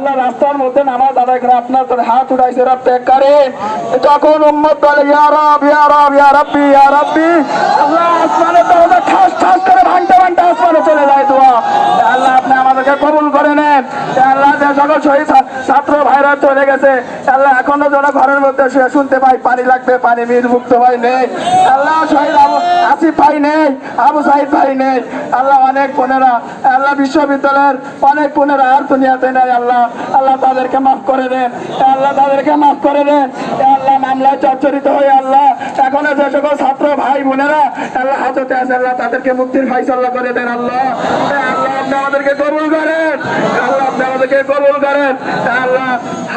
আল্লাহ রাস্তার মধ্যে নামাজ আদায় করে আপনার তোর হাত উঠাইছে, রব ত্যাগ করে। তখন উম্মত বলে, ইয়া রব ইয়া রব, ইয়া রব্বি ইয়া রব্বি। আল্লাহ আসমানে দরজা ঠাস ঠাস করে ভাঙতে ভাঙতে আসমানে চলে যায় দোয়া। আল্লাহ, আপনি আমাদেরকে কবুল করে নেন। আল্লাহ, যে সকল শহীদ ছাত্র ভাইরা চলে গেছে আল্লাহ, এখনও ঘরের মধ্যে শুয়ে শুনতে পাই, পানি লাগবে, পানি মুক্ত ভাই নেই। আল্লাহ শহীদ আবু আসিফ ভাই নেই, আবু সাহিদ ভাই নেই। আল্লাহ অনেক বোনেরা, আল্লাহ বিশ্ববিদ্যালয়ের অনেক বোনেরা আর দুনিয়াতে নেই আল্লাহ। আল্লাহ তাদেরকে মাফ করে দেন, আল্লাহ তাদেরকে মাফ করে দেন। আল্লাহ মামলায় চর্চরিত হয়ে আল্লাহ, এখনও যে সকল ছাত্র ভাই বোনেরা আল্লাহ হাজতে আছে, আল্লাহ তাদেরকে মুক্তির ফাইসাল্লাহ করে দেন আল্লাহ আল্লাহ আমাদেরকে কবুল করেন। আমাদেরকে কবুল করেন। আল্লাহ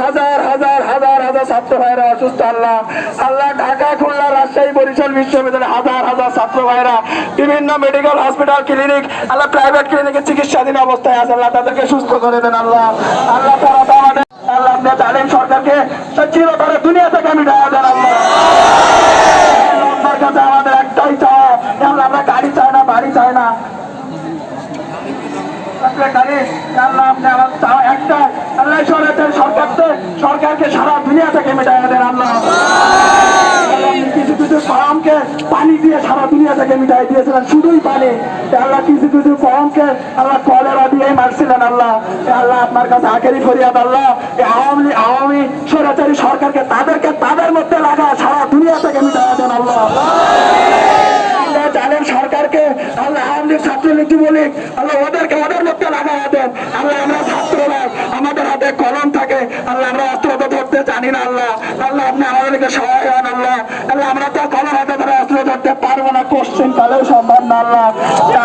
হাজার হাজার হাজার হাজার ছাত্র ভাইরা অসুস্থ আল্লাহ। আল্লাহ ঢাকা, খুলনা, রাজশাহী, বরিশাল বিশ্ববিদ্যালয় হাজার হাজার ছাত্র ভাইরা বিভিন্ন medical hospital clinic Allah private ক্লিনিকে চিকিৎসাধীন অবস্থায় আছে আল্লাহ, তাদেরকে সুস্থ করে দেন আল্লাহ। আল্লাহ তারা আমাদের আল্লাহ আপনি জালিম সরকারকে চিরতরে দুনিয়া থেকে মিটাই দেন আল্লাহ আপনার কাছে আমাদের একটাই চাওয়া আল্লাহ আমরা গাড়ি চাই না বাড়ি চাই না সেক্রেটারি, আল্লাহ আপনি আমার চাওয়া সরকার সরকারকে সরকারকে সারা দুনিয়া থেকে দেন আল্লাহ। সরকারকে তাদেরকে তাদের মধ্যে লাগা সারা দুনিয়া থেকে মিটাই দেন আল্লাহ। জানেন সরকারকে, আল্লাহ আওয়ামী লীগ, ছাত্রলীগ আল্লাহ ওদেরকে ওদের মধ্যে লাগাই দেন। আল্লাহ ছাত্ররা আমাদের হাতে কলম থাকে আল্লাহ আমরা অস্ত্র তো ধরতে জানি না আল্লাহ। আল্লাহ আপনি আমাদেরকে সহায় হন আল্লাহ। আল্লাহ আমরা তো কলম হাতে ধরে অস্ত্র ধরতে পারব না। কোশ্চেন কালেও সম্ভব না আল্লাহ।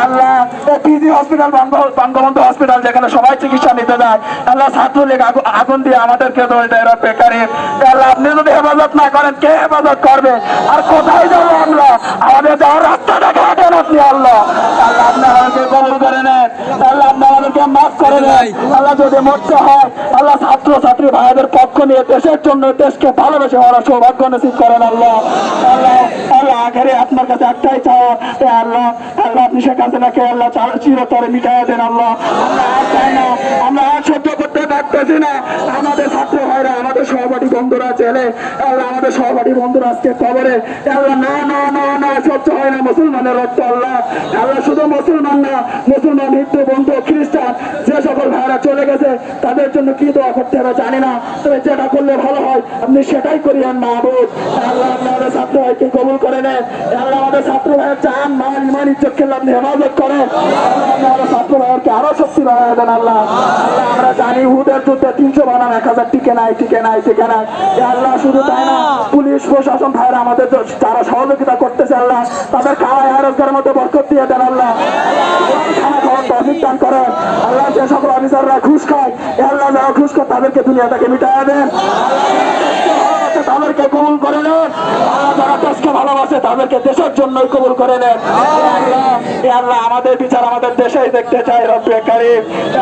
আল্লাহ পিজি হসপিটাল বঙ্গবন্ধু হসপিটাল যেখানে সবাই চিকিৎসা নিতে যায়। আল্লাহ ছাত্রলীগ আগু- আগুন দিয়ে আমাদেরকে ধরে দেয় এরা বেকারি। আল্লাহ আপনি যদি হেফাজত না করেন কে হেফাজত করবে? আর কোথায় যাব আমরা? আমাদের যাওয়ার রাস্তা দেখা দেন আপনি আল্লাহ। আল্লাহ আপনি আমাদেরকে কবুল করে নেন। আল্লাহ আপনি আমাদেরকে মাফ করে নেন আল্লাহ। যদি মরতে হয় আল্লাহ ছাত্র ভাইদের পক্ষ নিয়ে দেশের জন্য দেশকে ভালোবেসে হওয়ার সৌভাগ্য নিশ্চিত করেন আল্লাহ। আল্লাহ। আল্লাহ আপনার কাছে একটাই চাওয়া আল্লাহ আল্লাহ, আপনি আল্লাহ চিরতরে দেন, আল্লাহ। আমরা আর সহ্য করতে পারতেছি না। আমাদের ছাত্র ভাইরা, আমাদের সহপাঠী বন্ধুরা আল্লাহ, আমাদের সহপাঠী বন্ধুরা আজকে কবরে আল্লাহ, না না না না, সহ্য হয় না মুসলমানের রক্ত, আল্লাহ। আল্লাহ, শুধু মুসলমান না, মুসলমান, হিন্দু, বন্ধু, খ্রিস্টান, যে সকল ভাইরা চলে গেছে, তাদের জন্য কি দোয়া করতে হবে জানি না, তবে যেটা করলে ভালো হয়, আপনি সেটাই করিয়েন না আল্লাহ আপনি আমাদের ছাত্র ভাইকে কবুল করে নেন আমাদের ছাত্র ভাইয়ের চান মান ইমান হেফাজত আল্লাহ ছাত্র ভাইয়েরকে আরও শক্তি বাড়ায় দেন আল্লাহ। আমরা জানি হুদের যুদ্ধে তিনশো এক হাজার টিকে নাই টিকে নাই টিকে নাই। আল্লাহ শুধু তাই না, পুলিশ, প্রশাসন আমাদের যারা সহযোগিতা করতেছে আল্লাহ, তাদের খাওয়ায় আরোগ্যের মধ্যে বরকত দিয়ে দেন আল্লাহ। আল্লাহ যে সকল অফিসাররা ঘুষ খায় আল্লাহ যারা ঘুষ খায়, তাদেরকে দুনিয়া থেকে মিটাই দেন। তাদেরকে কবুল করে নেন। যারা দেশকে ভালোবাসে, তাদেরকে দেশের জন্যই কবুল করে নেন। আমাদের বিচার আমাদের দেশেই দেখতে চাই রব্বে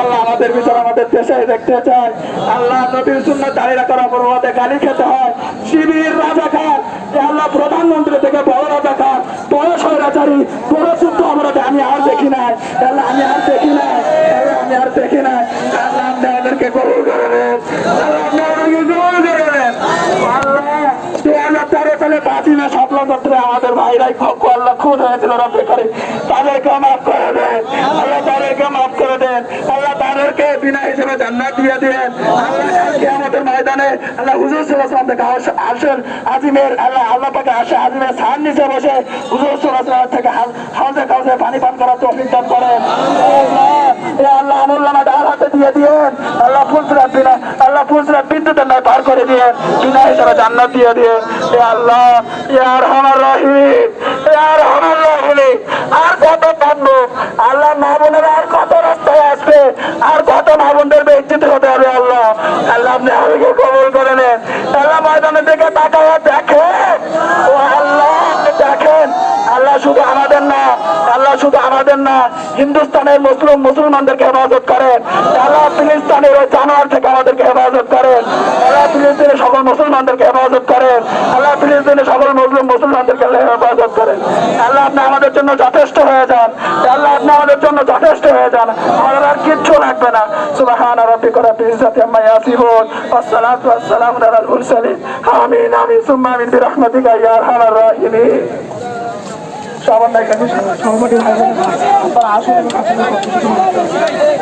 আল্লাহ, আমাদের বিচার আমাদের দেশেই দেখতে চাই আল্লাহ, নবীর শূন্য দাঁড়িয়ে রাখার অপরাধে গালি খেতে হয়। শিবির রাজা খান আল্লাহ, প্রধানমন্ত্রী থেকে বড় রাজা খান বড় স্বৈরাচারী বড় যুদ্ধ অপরাধে আমি আর দেখি এ আল্লাহ, আমি আর দেখি আল্লাহ, আমি আর দেখি নাই। আল্লাহ আমাদেরকে কবুল করে নেন আল্লাহ আপনি আমাদেরকে কবুল করে নেন আল্লাহ দুই হাজার তেরো সালে পাঁচই চত্বরে আমাদের ভাইরাই আল্লাহ খুন হয়েছিল রব্বে করে তাদেরকে মাফ করে দেন। আল্লাহ তাদেরকে মাফ করে দেন। আল্লাহ তাদেরকে বিনা হিসেবে জান্নাত দিয়ে দেন। আমাদের ময়দানে আল্লাহ হুজুর সাল্লাহ আসেন আজিমের আল্লাহ আল্লাহ পাকে আসে আজিমের সান নিচে বসে হুজুর সাল্লাহ থেকে হাল- হাউজে কাউজে পানি পান করার তৌফিক দান করেন আল্লাহ এ আল্লাহ আমুল্লামা ডাল হাতে দিয়ে দিয়েন আল্লাহ ফুলসরাত বিনা আল্লাহ ফুলসরাত বিদ্যুতের নয় পার করে দিয়ে বিনা হিসাবে জান্নাত দিয়ে দিয়ে, এ আল্লাহ ইয়ার হামার রহিম ইয়ার হামার রহিম, আর কত কাঁদবো আল্লাহ মা বোনেরা আর কত রাস্তায় আসবে? আর কত মা বোনদের বেজ্জিত হতে হবে আল্লাহ? আল্লাহ আপনি আমাকে কবল করে নেন। আল্লাহ ময়দানের দিকে তাকায় দেখেন। আমাদের না হিন্দুস্তানের মুসলিম মুসলমানদেরকে হেফাজত করেন আল্লাহ ফিলিস্তানের ওই জানোয়ার থেকে আমাদেরকে হেফাজত করেন আল্লাহ ফিলিস্তিনের সকল মুসলমানদেরকে হেফাজত করেন আল্লাহ ফিলিস্তিনের সকল মুসলিম মুসলমানদেরকে হেফাজত করেন আল্লাহ আপনি আমাদের জন্য যথেষ্ট হয়ে যান। আল্লাহ আপনি আমাদের জন্য যথেষ্ট হয়ে যান। আমাদের আর কিচ্ছু লাগবে না। সুবহান রাব্বিকা রাব্বিল ইজ্জাতি আম্মা ইয়াসিফুন। ওয়াসসালাতু ওয়াসসালামু আলাল মুরসালিন। আমিন আমিন। সুম্মা আমিন বিরহমাতিকা ইয়া আরহামার রাহিমিন। নাই কাছে ভাই বোনেরা,